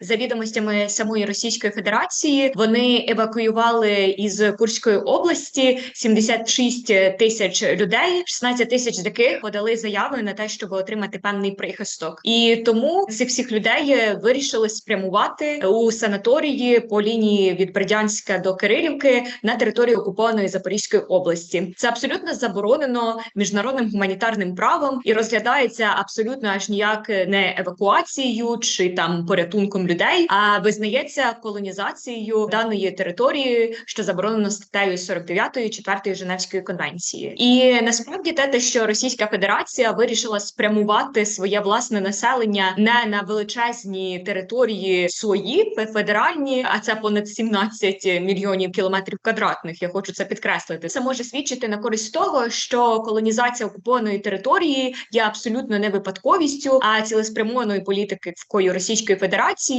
За відомостями самої Російської Федерації вони евакуювали із Курської області 76 тисяч людей, 16 тисяч з яких подали заяви на те, щоб отримати певний прихисток. І тому цих всіх людей вирішили спрямувати у санаторії по лінії від Бердянська до Кирилівки на території окупованої Запорізької області. Це абсолютно заборонено міжнародним гуманітарним правом і розглядається абсолютно аж ніяк не евакуацією чи там порятунком людей, а визнається колонізацією даної території, що заборонено статтею 49 4 Женевської конвенції. І насправді те, те, що Російська Федерація вирішила спрямувати своє власне населення не на величезні території свої федеральні, а це понад 17 мільйонів кілометрів квадратних. Я хочу це підкреслити. Це може свідчити на користь того, що колонізація окупованої території є абсолютно не випадковістю, а цілеспрямованою політикою Російської Федерації.